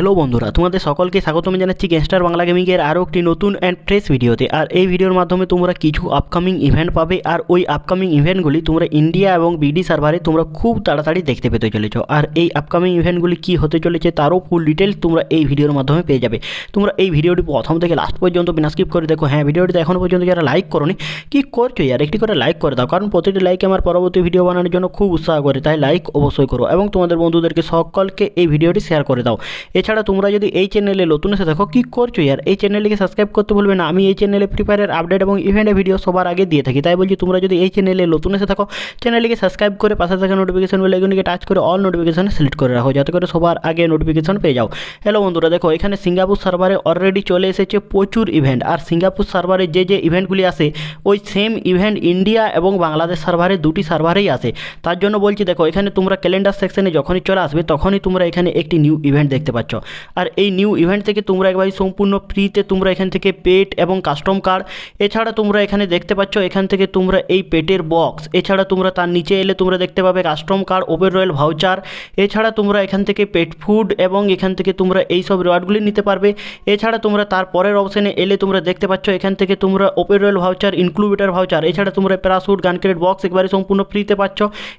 Hello বন্ধুরা, তোমাদের সকলকে স্বাগতম জানাচ্ছি গ্যাংস্টার বাংলা গেমিংয়ের আরও একটি নতুন অ্যান্ড ফ্রেশ ভিডিওতে আর এই ভিডিওর মাধ্যমে তোমরা কিছু আপকামিং ইভেন্ট পাবে, আর ওই আপকামিং ইভেন্টগুলি তোমরা ইন্ডিয়া এবং বিডি সার্ভারে তোমরা খুব তাড়াতাড়ি দেখতে পেতে চলেছ। আর এই আপকামিং ইভেন্টগুলি কী হতে চলেছে তারও ফুল ডিটেলস তোমরা এই ভিডিওর মাধ্যমে পেয়ে যাবে। তোমরা এই ভিডিওটি প্রথম থেকে লাস্ট পর্যন্ত বিনা স্কিপ করে দেখো। হ্যাঁ ভিডিওটিতে এখনও পর্যন্ত যারা লাইক করনি, কী করছ ইয়ার একটি করে লাইক করে দাও, কারণ প্রতিটি লাইক আমার পরবর্তী ভিডিও বানানোর জন্য খুব উৎসাহ করে, তাই লাইক অবশ্যই করো। এবং তোমাদের বন্ধুদেরকে সকলকে এই ভিডিওটি শেয়ার করে দাও। এছাড়া তোমরা যদি এই চ্যানেলে নতুন এসে দেখো কী করছ ইয়ার? এই চ্যানেলটিকে সাবস্ক্রাইব করতে ভুলবে না। আমি এই চ্যানেলে ফ্রি ফায়ারের আপডেট এবং ইভেন্টের ভিডিও সবার আগে দিয়ে থাকি। তাই বলছি, তোমরা যদি এই চ্যানেলে নতুন এসে থাকো চ্যানেলটিকে সাবস্ক্রাইব করে পাশে থাকা নোটিফিকেশন বেল আইকনটিকে টাচ করে অল নোটিফিকেশন সিলেক্ট করে রাখো, যাতে করে সবার আগে নোটিফিকেশন পেয়ে যাও। হ্যালো বন্ধুরা, দেখো, এখানে সিঙ্গাপুর সার্ভারে অলরেডি চলে এসেছে প্রচুর ইভেন্ট আর সিঙ্গাপুর সার্ভারে যে যে ইভেন্টগুলি আসে, ওই সেম ইভেন্ট ইন্ডিয়া এবং বাংলাদেশ সার্ভারে দুটি সার্ভারেই আসে। তার জন্য বলছি, দেখো, এখানে তোমরা ক্যালেন্ডার সেকশনে যখনই চলে আসবে, তখনই তোমরা এখানে একটি নিউ ইভেন্ট দেখতে পাচ্ছ। আর এই নিউ ইভেন্ট থেকে তোমরা একবারই সম্পূর্ণ ফ্রিতে তোমরা এখান থেকে পেট এবং কাস্টম কার্ড এছাড়া তোমরা এখানে দেখতে পাচ্ছ এখান থেকে তোমরা এই পেটের বক্স এছাড়া তোমরা তার নিচে এলে তোমরা দেখতে পাবে custom card open royal voucher এছাড়া তোমরা এখান থেকে পেট ফুড এবং এখান থেকে তোমরা এই সব রিওয়ার্ডগুলি নিতে পারবে। এছাড়া তোমরা তার পরের অপশানে এলে তোমরা দেখতে পাচ্ছ এখান থেকে তোমরা open royal voucher incubator voucher এছাড়া তোমরা প্যারাসুট গান ক্রেড বক্স একবারে সম্পূর্ণ ফ্রিতে পাচ্ছ।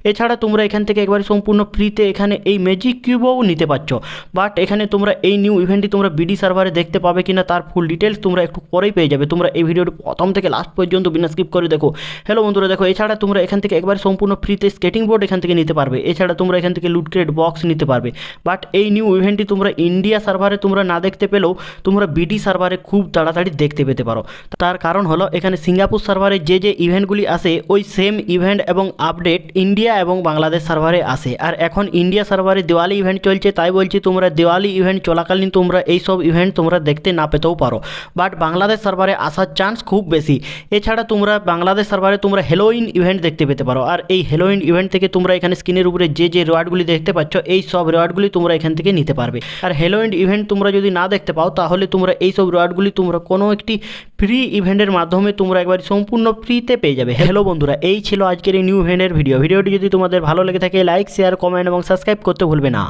এছাড়া তোমরা এখান থেকে একবারে সম্পূর্ণ ফ্রিতে এখানে এই ম্যাজিক কিউবও নিতে পারছ। বাট এখানে তোমরা এই নিউ ইভেন্টটি তোমরা বিডি সার্ভারে দেখতে পাবে কিনা তার ফুল ডিটেলস তোমরা একটু পরেই পেয়ে যাবে। তোমরা এই ভিডিওটি প্রথম থেকে লাস্ট পর্যন্ত বিনা স্কিপ করে দেখো। হ্যালো বন্ধুরা, দেখো, এছাড়া তোমরা এখান থেকে একবার সম্পূর্ণ ফ্রিতে স্কেটিং বোর্ড এখান থেকে নিতে পারবে। এছাড়া তোমরা এখান থেকে লুট ক্রেড বক্স নিতে পারবে। বাট এই নিউ ইভেন্টটি তোমরা ইন্ডিয়া সার্ভারে তোমরা না দেখতে পেলেও তোমরা বিডি সার্ভারে খুব তাড়াতাড়ি দেখতে পেতে পারো। তার কারণ হলো, এখানে সিঙ্গাপুর সার্ভারে যে যে ইভেন্টগুলি আসে, ওই সেম ইভেন্ট এবং আপডেট ইন্ডিয়া এবং বাংলাদেশ সার্ভারে আসে। আর এখন ইন্ডিয়া সার্ভারে দিওয়ালি ইভেন্ট চলছে, তাই বলছি তোমরা দিওয়ালি ইভেন্ট চলাকালীন তোমরা এই সব ইভেন্ট তোমরা দেখতে না পেতেও পারো। বাট বাংলাদেশ সার্ভারে আসার চান্স খুব বেশি। এছাড়া তোমরা বাংলাদেশ সার্ভারে তোমরা হেলোইন ইভেন্ট দেখতে পেতে পারো। আর এই হেলোইন ইভেন্ট থেকে তোমরা এখানে স্ক্রিনের উপরে যে যে রিওয়ার্ডগুলি দেখতে পাচ্ছ, এই সব রিওয়ার্ডগুলি তোমরা এখান থেকে নিতে পারবে। আর হেলোইন ইভেন্ট তোমরা যদি না দেখতে পাও, তাহলে তোমরা এই সব রিওয়ার্ডগুলি তোমরা কোনো একটি ফ্রি ইভেন্টের মাধ্যমে তোমরা একবার সম্পূর্ণ ফ্রিতে পেয়ে যাবে। হ্যালো বন্ধুরা, এই ছিল আজকের এই নিউ ইভেন্টের ভিডিও ভিডিওটি যদি তোমাদের ভালো লেগে থাকে লাইক শেয়ার কমেন্ট এবং সাবস্ক্রাইব করতে ভুলবে না।